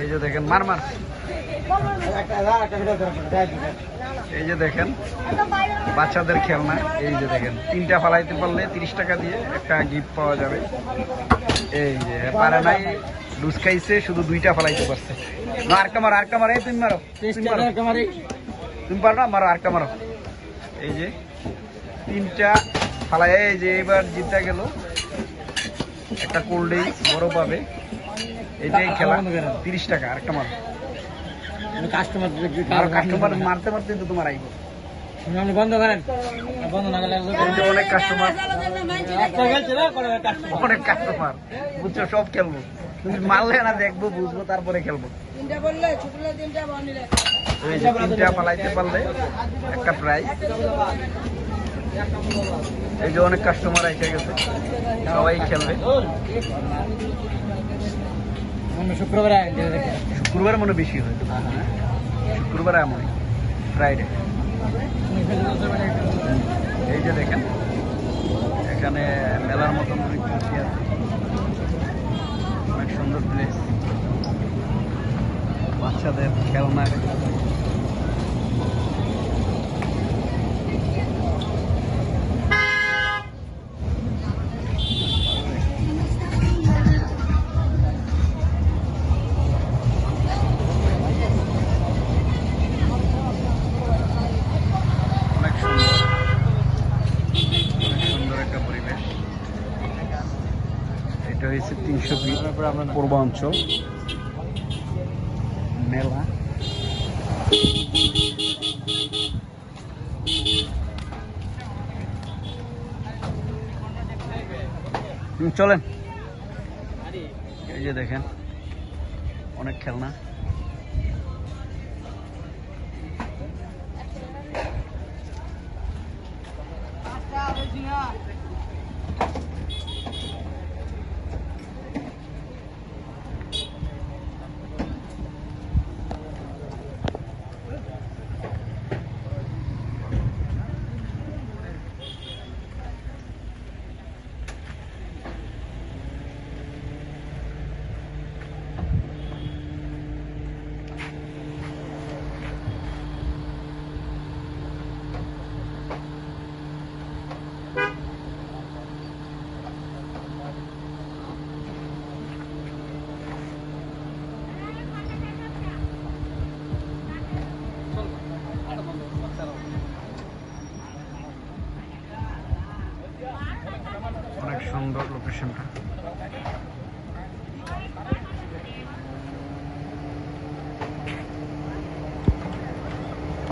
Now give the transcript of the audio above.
এই যে দেখেন মার মার। এই যে দেখেন বাচ্চাদের খেলনা এই যে দেখেন তিনটা ফালাইতে পারলে তিরিশ টাকা দিয়ে একটা গিফট পাওয়া যাবে। এই যে পারে নাই খাইছে শুধু দুইটা ফালাইতে পারছে। না আরেকটা মারো আরেকটা মারো এই তুমি মারো তুমি পারো না? মারো আরেকটা মারো। এই যে তিনটা ফালাই এই যে এবার জিতটা গেল। একটা কোল্ড ড্রিঙ্কস বড় পাবে। এটাই খেলা। তিরিশ টাকা আরেকটা মারো কাস্টমার কাস্টমার মারতে মারতে তো তোমার আইব। আপনি বন্ধ করেন। না অনেক কাস্টমার একটা গেছে না করে কাস্টমার অনেক কাস্টমার বুঝছ সব খেলব। তুমি মারলে না দেখব বুঝব তারপরে খেলব। তিনটা বললে ছোটলে তিনটা বানিলে এই যে তিনটা পালাইতে পারলে একটা প্রাইজ এই যে অনেক কাস্টমার এসে গেছে। সবাই খেলবে। শুক্রবার দেখে। শুক্রবার মনে বেশি হয়। শুক্রবার এমন ফ্রাইডে এই যে দেখেন, এখানে মেলার মতন অনেক কিছু আছে। অনেক সুন্দর প্লেস বাচ্চাদের খেলনা হয়েছে তিনশো ফিট পূর্বাঞ্চল মেলা। চলেন। এই যে দেখেন অনেক খেলনা। অনেক সুন্দর লোকেশনটা